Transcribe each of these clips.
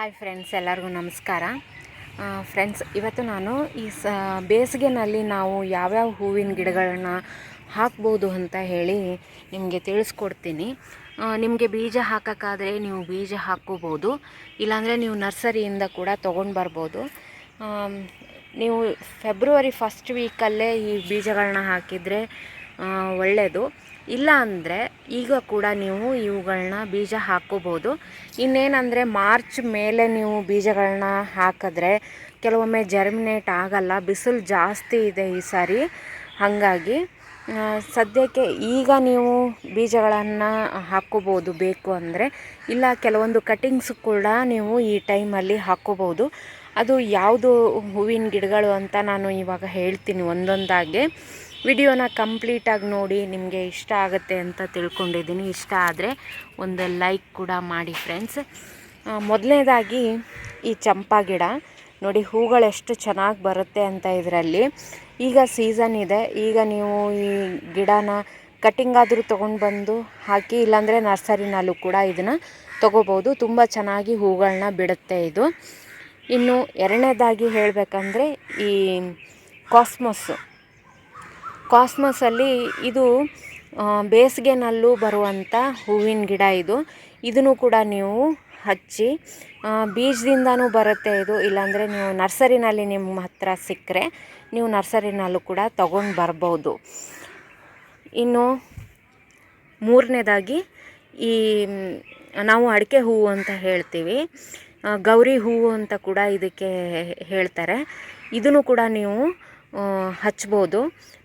Hi friends, ಎಲ್ಲರಿಗೂ ನಮಸ್ಕಾರ. Friends, ಇವತ್ತು ನಾನು ಈ ಸ, ಬೇಸಿಗೆನಲ್ಲಿ ನಾವು ಯಾವ್ಯಾವ ಹೂವಿನ ಗಿಡಗಳನ್ನ ಹಾಕ್ಬೋದು ಅಂತ ಹೇಳಿ ನಿಮಗೆ ತಿಳಿಸ್ಕೊಡ್ತೀನಿ. ನಿಮಗೆ ಬೀಜ ಹಾಕೋಕ್ಕಾದರೆ ನೀವು ಬೀಜ ಹಾಕ್ಕೋಬೋದು. ಇಲ್ಲಾಂದರೆ ನೀವು ನರ್ಸರಿಯಿಂದ ಕೂಡ ತೊಗೊಂಡು ಬರ್ಬೋದು. ನೀವು ಫೆಬ್ರವರಿ ಫಸ್ಟ್ ವೀಕಲ್ಲೇ ಈ ಬೀಜಗಳನ್ನ ಹಾಕಿದರೆ ಒಳ್ಳೆಯದು ಇಲ್ಲ ಅಂದರೆ ಈಗ ಕೂಡ ನೀವು ಇವುಗಳನ್ನ ಬೀಜ ಹಾಕ್ಕೋಬೋದು ಇನ್ನೇನಂದರೆ ಮಾರ್ಚ್ ಮೇಲೆ ನೀವು ಬೀಜಗಳನ್ನ ಹಾಕಿದ್ರೆ ಕೆಲವೊಮ್ಮೆ ಜರ್ಮಿನೇಟ್ ಆಗಲ್ಲ, ಬಿಸಿಲು ಜಾಸ್ತಿ ಇದೆ ಈ ಸಾರಿ. ಹಾಗಾಗಿ ಸದ್ಯಕ್ಕೆ ಈಗ ನೀವು ಬೀಜಗಳನ್ನು ಹಾಕ್ಕೋಬೋದು ಬೇಕು ಅಂದರೆ, ಇಲ್ಲ ಕೆಲವೊಂದು ಕಟಿಂಗ್ಸ್ ಕೂಡ ನೀವು ಈ ಟೈಮಲ್ಲಿ ಹಾಕ್ಕೋಬೋದು ಅದು ಯಾವುದು ಹೂವಿನ ಗಿಡಗಳು ಅಂತ ನಾನು ಇವಾಗ ಹೇಳ್ತೀನಿ ಒಂದೊಂದಾಗಿ. ವಿಡಿಯೋನ ಕಂಪ್ಲೀಟಾಗಿ ನೋಡಿ ನಿಮಗೆ ಇಷ್ಟ ಆಗುತ್ತೆ ಅಂತ ತಿಳ್ಕೊಂಡಿದ್ದೀನಿ. ಇಷ್ಟ ಆದರೆ ಒಂದು ಲೈಕ್ ಕೂಡ ಮಾಡಿ ಫ್ರೆಂಡ್ಸ್ ಮೊದಲನೇದಾಗಿ ಈ ಚಂಪಾ ಗಿಡ, ನೋಡಿ ಹೂಗಳೆಷ್ಟು ಚೆನ್ನಾಗಿ ಬರುತ್ತೆ ಅಂತ ಇದರಲ್ಲಿ. ಈಗ ಸೀಸನ್ ಇದೆ. ಈಗ ನೀವು ಈ ಗಿಡನ ಕಟಿಂಗ್ ಆದರೂ ತೊಗೊಂಡು ಬಂದು ಹಾಕಿ, ಇಲ್ಲಾಂದರೆ ನರ್ಸರಿನಲ್ಲೂ ಕೂಡ ಇದನ್ನು ತೊಗೋಬೋದು. ತುಂಬ ಚೆನ್ನಾಗಿ ಹೂಗಳನ್ನ ಬಿಡುತ್ತೆ ಇದು. ಇನ್ನು ಎರಡನೇದಾಗಿ ಹೇಳಬೇಕಂದ್ರೆ ಈ ಕಾಸ್ಮಸ್ಸು ಕಾಸ್ಮಸಲ್ಲಿ ಇದು ಬೇಸಿಗೆನಲ್ಲೂ ಬರುವಂಥ ಹೂವಿನ ಗಿಡ ಇದು. ಇದನ್ನು ಕೂಡ ನೀವು ಹಚ್ಚಿ ಬೀಜದಿಂದನೂ ಬರುತ್ತೆ ಇದು. ಇಲ್ಲಾಂದರೆ ನೀವು ನರ್ಸರಿನಲ್ಲಿ ನಿಮ್ಮ ಹತ್ರ ಸಿಕ್ಕರೆ ನೀವು ನರ್ಸರಿನಲ್ಲೂ ಕೂಡ ತಗೊಂಡು ಬರ್ಬೋದು. ಇನ್ನು ಮೂರನೇದಾಗಿ ಈ, ನಾವು ಅಡಿಕೆ ಹೂವು ಅಂತ ಹೇಳ್ತೀವಿ. ಗೌರಿ ಹೂವು ಅಂತ ಕೂಡ ಇದಕ್ಕೆ ಹೇಳ್ತಾರೆ. ಇದನ್ನು ಕೂಡ ನೀವು ಹಚ್ಬೋದು.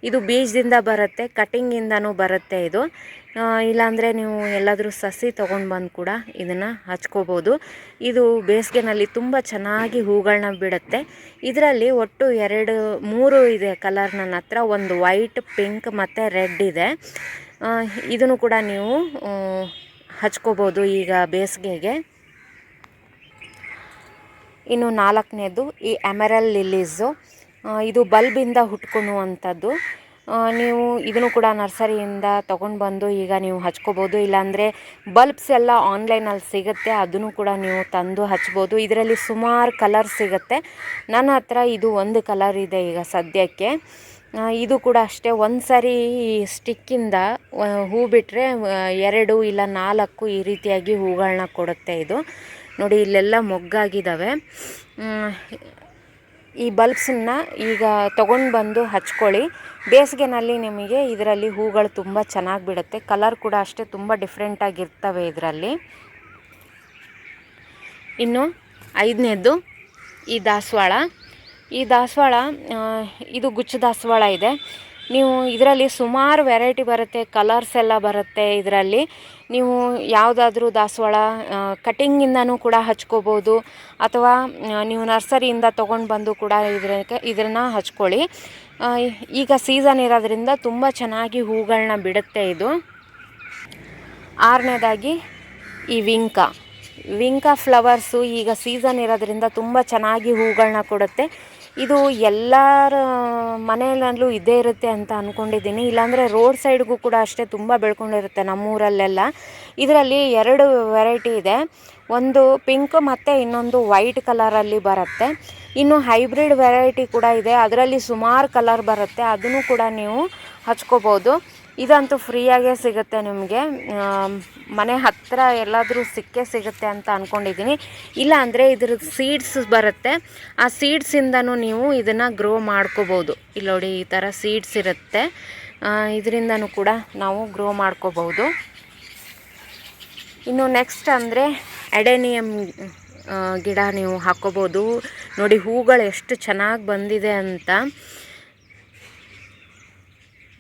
ಇದು ಬೀಜದಿಂದ ಬರುತ್ತೆ, ಕಟಿಂಗಿಂದನೂ ಬರುತ್ತೆ ಇದು. ಇಲ್ಲಾಂದರೆ ನೀವು ಎಲ್ಲಾದರೂ ಸಸಿ ತೊಗೊಂಡು ಬಂದು ಕೂಡ ಇದನ್ನು ಹಚ್ಕೋಬೋದು. ಇದು ಬೇಸಿಗೆನಲ್ಲಿ ತುಂಬ ಚೆನ್ನಾಗಿ ಹೂಗಳನ್ನ ಬಿಡುತ್ತೆ. ಇದರಲ್ಲಿ ಒಟ್ಟು ಎರಡು, ಮೂರು ಇದೆ ಕಲರ್ ನನ್ನ ಹತ್ರ. ಒಂದು ವೈಟ್ ಪಿಂಕ್ ಮತ್ತು ರೆಡ್ ಇದೆ. ಇದನ್ನು ಕೂಡ ನೀವು ಹಚ್ಕೋಬೋದು ಈಗ ಬೇಸಿಗೆಗೆ. ಇನ್ನು ನಾಲ್ಕನೇದು ಈ ಎಮರಲ್ ಲಿಲ್ಲೀಸು ಇದು ಬಲ್ಬಿಂದ ಹುಟ್ಕೊಳ್ಳುವಂಥದ್ದು ನೀವು ಇದನ್ನು ಕೂಡ ನರ್ಸರಿಯಿಂದ ತೊಗೊಂಡು ಬಂದು ಈಗ ನೀವು ಹಚ್ಕೋಬೋದು. ಇಲ್ಲಾಂದರೆ ಬಲ್ಬ್ಸ್ ಎಲ್ಲ ಆನ್ಲೈನಲ್ಲಿ ಸಿಗುತ್ತೆ, ಅದನ್ನು ಕೂಡ ನೀವು ತಂದು ಹಚ್ಬೋದು. ಇದರಲ್ಲಿ ಸುಮಾರು ಕಲರ್ ಸಿಗುತ್ತೆ. ನನ್ನ ಹತ್ರ ಇದು ಒಂದು ಕಲರ್ ಇದೆ ಈಗ ಸದ್ಯಕ್ಕೆ. ಇದು ಕೂಡ ಅಷ್ಟೇ ಒಂದು ಸರಿ ಸ್ಟಿಕ್ಕಿಂದ ಹೂ ಬಿಟ್ಟರೆ ಎರಡು ಇಲ್ಲ ನಾಲ್ಕು ಈ ರೀತಿಯಾಗಿ ಹೂಗಳನ್ನ ಕೊಡುತ್ತೆ ಇದು. ನೋಡಿ, ಇಲ್ಲೆಲ್ಲ ಮೊಗ್ಗಾಗಿದ್ದಾವೆ. ಈ ಬಲ್ಬ್ಸನ್ನು ಈಗ ತೊಗೊಂಡು ಬಂದು ಹಚ್ಕೊಳ್ಳಿ. ಬೇಸಿಗೆನಲ್ಲಿ ನಿಮಗೆ ಇದರಲ್ಲಿ ಹೂಗಳು ತುಂಬ ಚೆನ್ನಾಗಿ ಬಿಡುತ್ತೆ. ಕಲರ್ ಕೂಡ ಅಷ್ಟೇ ತುಂಬ ಡಿಫ್ರೆಂಟಾಗಿರ್ತವೆ ಇದರಲ್ಲಿ. ಇನ್ನು ಐದನೇದ್ದು ಈ ದಾಸವಾಳ. ಈ ದಾಸವಾಳ ಇದು ಗುಚ್ಚ ದಾಸವಾಳ ಇದೆ. ನೀವು ಇದರಲ್ಲಿ ಸುಮಾರು ವೆರೈಟಿ ಬರುತ್ತೆ ಕಲರ್ಸ್ ಎಲ್ಲ ಬರುತ್ತೆ ಇದರಲ್ಲಿ. ನೀವು ಯಾವುದಾದ್ರೂ ದಾಸವಾಳ ಕಟಿಂಗಿಂದನೂ ಕೂಡ ಹಚ್ಕೋಬೋದು. ಅಥವಾ ನೀವು ನರ್ಸರಿಯಿಂದ ತೊಗೊಂಡು ಬಂದು ಕೂಡ ಇದಕ್ಕೆ ಇದನ್ನು ಹಚ್ಕೊಳ್ಳಿ. ಈಗ ಸೀಸನ್ ಇರೋದ್ರಿಂದ ತುಂಬ ಚೆನ್ನಾಗಿ ಹೂಗಳನ್ನ ಬಿಡುತ್ತೆ ಇದು. ಆರನೇದಾಗಿ ಈ ವಿಂಕ. ವಿಂಕ ಫ್ಲವರ್ಸು ಈಗ ಸೀಸನ್ ಇರೋದ್ರಿಂದ ತುಂಬ ಚೆನ್ನಾಗಿ ಹೂಗಳನ್ನ ಕೊಡುತ್ತೆ. ಇದು ಎಲ್ಲರ ಮನೆಯಲ್ಲೂ ಇದ್ದೇ ಇರುತ್ತೆ ಅಂತ ಅಂದ್ಕೊಂಡಿದ್ದೀನಿ ಇಲ್ಲಾಂದರೆ ರೋಡ್ ಸೈಡ್ಗೂ ಕೂಡ ಅಷ್ಟೇ ತುಂಬ ಬೆಳ್ಕೊಂಡಿರುತ್ತೆ ನಮ್ಮೂರಲ್ಲೆಲ್ಲ. ಇದರಲ್ಲಿ ಎರಡು ವೆರೈಟಿ ಇದೆ. ಒಂದು ಪಿಂಕ್ ಮತ್ತು ಇನ್ನೊಂದು ವೈಟ್ ಕಲರಲ್ಲಿ ಬರುತ್ತೆ. ಇನ್ನು ಹೈಬ್ರಿಡ್ ವೆರೈಟಿ ಕೂಡ ಇದೆ. ಅದರಲ್ಲಿ ಸುಮಾರು ಕಲರ್ ಬರುತ್ತೆ. ಅದನ್ನು ಕೂಡ ನೀವು ಹಚ್ಕೋಬೋದು. ಇದಂತೂ ಫ್ರೀಯಾಗೇ ಸಿಗುತ್ತೆ ನಿಮಗೆ. ಮನೆ ಹತ್ತಿರ ಎಲ್ಲಾದರೂ ಸಿಕ್ಕೇ ಸಿಗುತ್ತೆ ಅಂತ ಅಂದ್ಕೊಂಡಿದ್ದೀನಿ ಇಲ್ಲ ಅಂದರೆ ಇದ್ರ ಸೀಡ್ಸ್ ಬರುತ್ತೆ. ಆ ಸೀಡ್ಸಿಂದನೂ ನೀವು ಇದನ್ನು ಗ್ರೋ ಮಾಡ್ಕೋಬೋದು. ಇಲ್ಲಿ ನೋಡಿ ಈ ಥರ ಸೀಡ್ಸ್ ಇರುತ್ತೆ. ಇದರಿಂದನೂ ಕೂಡ ನಾವು ಗ್ರೋ ಮಾಡ್ಕೋಬೋದು. ಇನ್ನು ನೆಕ್ಸ್ಟ್ ಅಂದರೆ ಎಡೆನಿಯಮ್ ಗಿಡ ನೀವು ಹಾಕೋಬೋದು. ನೋಡಿ ಹೂಗಳು ಎಷ್ಟು ಚೆನ್ನಾಗಿ ಬಂದಿದೆ ಅಂತ.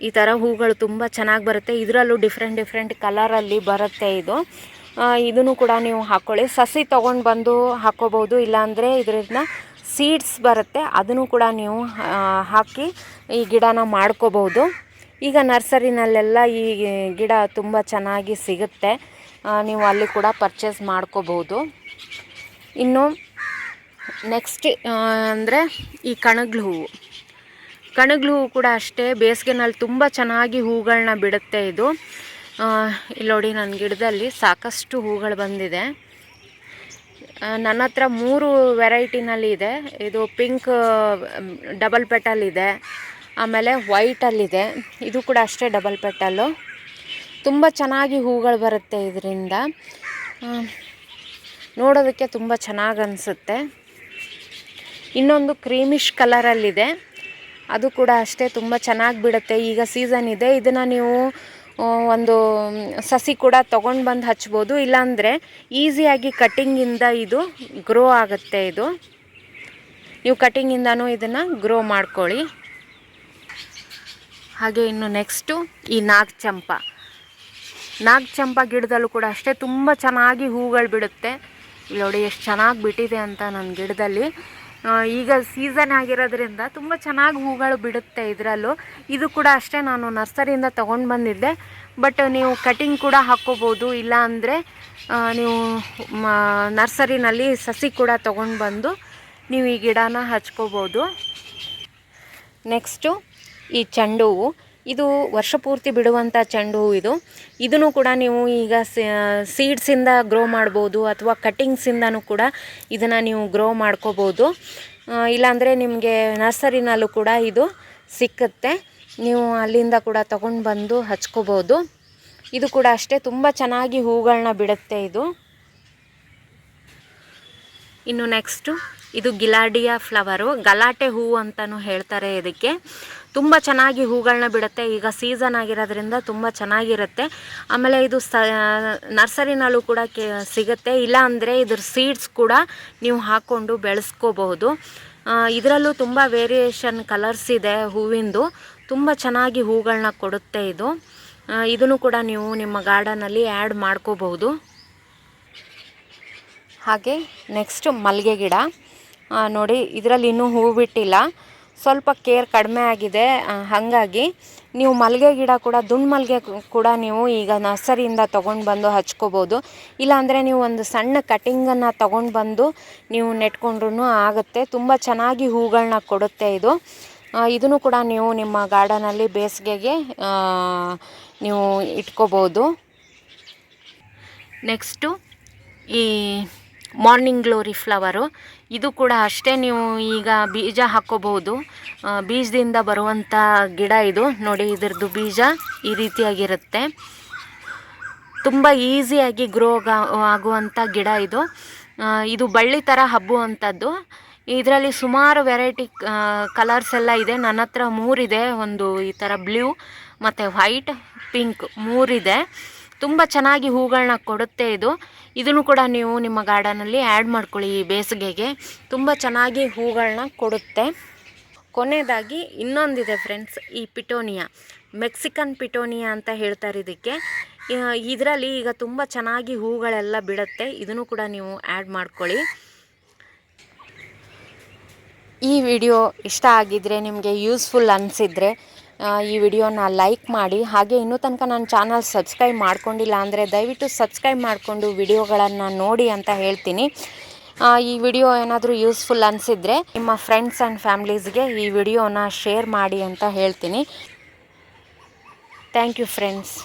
ಈ ಥರ ಹೂಗಳು ತುಂಬ ಚೆನ್ನಾಗಿ ಬರುತ್ತೆ. ಇದರಲ್ಲೂ ಡಿಫ್ರೆಂಟ್ ಡಿಫ್ರೆಂಟ್ ಕಲರಲ್ಲಿ ಬರುತ್ತೆ ಇದು. ಇದನ್ನು ಕೂಡ ನೀವು ಹಾಕ್ಕೊಳ್ಳಿ ಸಸಿ ತೊಗೊಂಡು ಬಂದು ಹಾಕ್ಕೋಬೋದು ಇಲ್ಲಾಂದರೆ ಇದರಿಂದ ಸೀಡ್ಸ್ ಬರುತ್ತೆ. ಅದನ್ನು ಕೂಡ ನೀವು ಹಾಕಿ ಈ ಗಿಡನ ಮಾಡ್ಕೋಬೋದು. ಈಗ ನರ್ಸರಿನಲ್ಲೆಲ್ಲ ಈ ಗಿಡ ತುಂಬ ಚೆನ್ನಾಗಿ ಸಿಗುತ್ತೆ. ನೀವು ಅಲ್ಲಿ ಕೂಡ ಪರ್ಚೇಸ್ ಮಾಡ್ಕೋಬೋದು. ಇನ್ನು ನೆಕ್ಸ್ಟ್ ಅಂದರೆ ಈ ಕಣಗ್ಲು ಹೂವು. ಕಣಗ್ಲು ಹೂವು ಕೂಡ ಅಷ್ಟೇ, ಬೇಸಿಗೆನಲ್ಲಿ ತುಂಬ ಚೆನ್ನಾಗಿ ಹೂಗಳನ್ನ ಬಿಡುತ್ತೆ ಇದು. ಇಲ್ಲಿ ನೋಡಿ ನನ್ನ ಗಿಡದಲ್ಲಿ ಸಾಕಷ್ಟು ಹೂಗಳು ಬಂದಿದೆ. ನನ್ನ ಹತ್ರ ಮೂರು ವೆರೈಟಿನಲ್ಲಿ ಇದೆ. ಇದು ಪಿಂಕ್, ಡಬಲ್ ಪೆಟಲ್ ಇದೆ, ಆಮೇಲೆ ವೈಟಲ್ಲಿದೆ ಇದು. ಕೂಡ ಅಷ್ಟೇ ಡಬಲ್ ಪೆಟಲ್ಲು ತುಂಬ ಚೆನ್ನಾಗಿ ಹೂಗಳು ಬರುತ್ತೆ ಇದರಿಂದ. ನೋಡೋದಕ್ಕೆ ತುಂಬ ಚೆನ್ನಾಗಿ ಅನಿಸುತ್ತೆ. ಇನ್ನೊಂದು ಕ್ರೀಮಿಶ್ ಕಲರಲ್ಲಿದೆ. ಅದು ಕೂಡ ಅಷ್ಟೇ ತುಂಬ ಚೆನ್ನಾಗಿ ಬಿಡುತ್ತೆ. ಈಗ ಸೀಸನ್ ಇದೆ, ಇದನ್ನು ನೀವು ಒಂದು ಸಸಿ ಕೂಡ ತೊಗೊಂಡು ಬಂದು ಹಚ್ಬೋದು. ಇಲ್ಲಾಂದರೆ ಈಸಿಯಾಗಿ ಕಟ್ಟಿಂಗಿಂದ ಇದು ಗ್ರೋ ಆಗುತ್ತೆ ಇದು. ನೀವು ಕಟ್ಟಿಂಗಿಂದನೂ ಇದನ್ನು ಗ್ರೋ ಮಾಡ್ಕೊಳ್ಳಿ. ಹಾಗೆ ಇನ್ನು ನೆಕ್ಸ್ಟು ಈ ನಾಗಚಂಪ. ನಾಗಚಂಪ ಗಿಡದಲ್ಲೂ ಕೂಡ ಅಷ್ಟೇ ತುಂಬ ಚೆನ್ನಾಗಿ ಹೂಗಳು ಬಿಡುತ್ತೆ. ನೋಡಿ, ಎಷ್ಟು ಚೆನ್ನಾಗಿ ಬಿಟ್ಟಿದೆ ಅಂತ ನನ್ನ ಗಿಡದಲ್ಲಿ. ಈಗ ಸೀಸನ್ ಆಗಿರೋದ್ರಿಂದ ತುಂಬ ಚೆನ್ನಾಗಿ ಹೂಗಳು ಬಿಡುತ್ತೆ ಇದರಲ್ಲೂ. ಇದು ಕೂಡ ಅಷ್ಟೇ ನಾನು ನರ್ಸರಿಯಿಂದ ತೊಗೊಂಡು ಬಂದಿದ್ದೆ. ಬಟ್ ನೀವು ಕಟಿಂಗ್ ಕೂಡ ಹಾಕ್ಕೋಬೋದು, ಇಲ್ಲ ಅಂದರೆ ನೀವು ನರ್ಸರಿನಲ್ಲಿ ಸಸಿ ಕೂಡ ತೊಗೊಂಡು ಬಂದು ನೀವು ಈ ಗಿಡನ ಹಚ್ಕೋಬೋದು. ನೆಕ್ಸ್ಟು ಈ ಚೆಂಡು ಹೂವು. ಇದು ವರ್ಷ ಪೂರ್ತಿ ಬಿಡುವಂಥ ಚೆಂಡು ಹೂವು ಇದು. ಇದನ್ನು ಕೂಡ ನೀವು ಈಗ ಸೀಡ್ಸಿಂದ ಗ್ರೋ ಮಾಡ್ಬೋದು ಅಥವಾ ಕಟ್ಟಿಂಗ್ಸಿಂದನೂ ಕೂಡ ಇದನ್ನು ನೀವು ಗ್ರೋ ಮಾಡ್ಕೋಬೋದು. ಇಲ್ಲಾಂದರೆ ನಿಮಗೆ ನರ್ಸರಿನಲ್ಲೂ ಕೂಡ ಇದು ಸಿಕ್ಕುತ್ತೆ. ನೀವು ಅಲ್ಲಿಂದ ಕೂಡ ತಗೊಂಡು ಬಂದು ಹಚ್ಕೋಬೋದು. ಇದು ಕೂಡ ಅಷ್ಟೇ, ತುಂಬ ಚೆನ್ನಾಗಿ ಹೂಗಳನ್ನ ಬಿಡುತ್ತೆ ಇದು. ಇನ್ನು ನೆಕ್ಸ್ಟು ಇದು ಗಿಲಾಡಿಯಾ ಫ್ಲವರು ಗಲಾಟೆ ಹೂವು ಅಂತಲೂ ಹೇಳ್ತಾರೆ ಇದಕ್ಕೆ. ತುಂಬ ಚೆನ್ನಾಗಿ ಹೂಗಳನ್ನ ಬಿಡುತ್ತೆ. ಈಗ ಸೀಸನ್ ಆಗಿರೋದ್ರಿಂದ ತುಂಬ ಚೆನ್ನಾಗಿರುತ್ತೆ. ಆಮೇಲೆ ಇದು ಸ ನರ್ಸರಿನಲ್ಲೂ ಕೂಡ ಕೆ, ಸಿಗುತ್ತೆ. ಇಲ್ಲ ಅಂದರೆ ಇದ್ರ ಸೀಡ್ಸ್ ಕೂಡ ನೀವು ಹಾಕ್ಕೊಂಡು ಬೆಳೆಸ್ಕೋಬಹುದು. ಇದರಲ್ಲೂ ತುಂಬ ವೇರಿಯೇಷನ್ ಕಲರ್ಸ್ ಇದೆ ಹೂವಿಂದು. ತುಂಬ ಚೆನ್ನಾಗಿ ಹೂಗಳನ್ನ ಕೊಡುತ್ತೆ ಇದು. ಇದನ್ನು ಕೂಡ ನೀವು ನಿಮ್ಮ ಗಾರ್ಡನಲ್ಲಿ ಆ್ಯಡ್ ಮಾಡ್ಕೋಬಹುದು. ಹಾಗೆ ನೆಕ್ಸ್ಟ್ ಮಲ್ಲಿಗೆ ಗಿಡ. ನೋಡಿ, ಇದರಲ್ಲಿ ಇನ್ನೂ ಹೂ ಬಿಟ್ಟಿಲ್ಲ. ಸ್ವಲ್ಪ ಕೇರ್ ಕಡಿಮೆ ಆಗಿದೆ. ಹಾಗಾಗಿ ನೀವು ಮಲ್ಲಿಗೆ ಗಿಡ ಕೂಡ, ದುಂಡು ಮಲ್ಲಿಗೆ ಕೂಡ ನೀವು ಈಗ ನರ್ಸರಿಯಿಂದ ತೊಗೊಂಡು ಬಂದು ಹಚ್ಕೋಬೋದು. ಇಲ್ಲಾಂದರೆ ನೀವು ಒಂದು ಸಣ್ಣ ಕಟಿಂಗನ್ನು ತೊಗೊಂಡು ಬಂದು ನೀವು ನೆಟ್ಕೊಂಡ್ರೂ ಆಗುತ್ತೆ. ತುಂಬ ಚೆನ್ನಾಗಿ ಹೂಗಳನ್ನ ಕೊಡುತ್ತೆ ಇದು. ಇದನ್ನು ಕೂಡ ನೀವು ನಿಮ್ಮ ಗಾರ್ಡನಲ್ಲಿ ಬೇಸಿಗೆಗೆ ನೀವು ಇಟ್ಕೋಬೋದು. ನೆಕ್ಸ್ಟು ಈ ಮಾರ್ನಿಂಗ್ ಗ್ಲೋರಿ ಫ್ಲವರು. ಇದು ಕೂಡ ಅಷ್ಟೇ ನೀವು ಈಗ ಬೀಜ ಹಾಕ್ಕೋಬಹುದು ಬೀಜದಿಂದ ಬರುವಂಥ ಗಿಡ ಇದು. ನೋಡಿ, ಇದ್ರದ್ದು ಬೀಜ ಈ ರೀತಿಯಾಗಿರುತ್ತೆ. ತುಂಬ ಈಸಿಯಾಗಿ ಗ್ರೋ ಆಗುವಂಥ ಗಿಡ ಇದು. ಇದು ಬಳ್ಳಿ ಥರ ಹಬ್ಬುವಂಥದ್ದು ಇದರಲ್ಲಿ ಸುಮಾರು ವೆರೈಟಿ ಕಲರ್ಸ್ ಎಲ್ಲ ಇದೆ. ನನ್ನ ಹತ್ರ ಮೂರಿದೆ. ಒಂದು ಈ ಥರ ಬ್ಲೂ ಮತ್ತು ವೈಟ್ ಪಿಂಕ್ ಮೂರಿದೆ. ತುಂಬ ಚೆನ್ನಾಗಿ ಹೂಗಳನ್ನ ಕೊಡುತ್ತೆ ಇದು. ಇದನ್ನು ಕೂಡ ನೀವು ನಿಮ್ಮ ಗಾರ್ಡನಲ್ಲಿ ಆ್ಯಡ್ ಮಾಡ್ಕೊಳ್ಳಿ ಈ ಬೇಸಿಗೆಗೆ. ತುಂಬ ಚೆನ್ನಾಗಿ ಹೂಗಳನ್ನ ಕೊಡುತ್ತೆ. ಕೊನೆಯದಾಗಿ ಇನ್ನೊಂದಿದೆ ಫ್ರೆಂಡ್ಸ್, ಈ ಪಿಟೋನಿಯಾ. ಮೆಕ್ಸಿಕನ್ ಪಿಟೋನಿಯಾ ಅಂತ ಹೇಳ್ತಾರೆ ಇದಕ್ಕೆ. ಇದರಲ್ಲಿ ಈಗ ತುಂಬ ಚೆನ್ನಾಗಿ ಹೂಗಳೆಲ್ಲ ಬಿಡುತ್ತೆ. ಇದನ್ನು ಕೂಡ ನೀವು ಆ್ಯಡ್ ಮಾಡ್ಕೊಳ್ಳಿ. ಈ ವಿಡಿಯೋ ಇಷ್ಟ ಆಗಿದ್ದರೆ ನಿಮಗೆ ಯೂಸ್ಫುಲ್ ಅನಿಸಿದರೆ ಈ ವಿಡಿಯೋನ ಲೈಕ್ ಮಾಡಿ, ಹಾಗೆ ಇನ್ನೂ ತನಕ ನನ್ನ ಚಾನಲ್ ಸಬ್ಸ್ಕ್ರೈಬ್ ಮಾಡ್ಕೊಂಡಿಲ್ಲ ಅಂದರೆ ದಯವಿಟ್ಟು ಸಬ್ಸ್ಕ್ರೈಬ್ ಮಾಡಿಕೊಂಡು ವಿಡಿಯೋಗಳನ್ನು ನೋಡಿ ಅಂತ ಹೇಳ್ತೀನಿ. ಈ ವಿಡಿಯೋ ಏನಾದರೂ ಯೂಸ್ಫುಲ್ ಅನಿಸಿದರೆ ನಿಮ್ಮ ಫ್ರೆಂಡ್ಸ್ ಆ್ಯಂಡ್ ಫ್ಯಾಮ್ಲೀಸ್ಗೆ ಈ ವಿಡಿಯೋನ ಶೇರ್ ಮಾಡಿ ಅಂತ ಹೇಳ್ತೀನಿ. Thank you friends.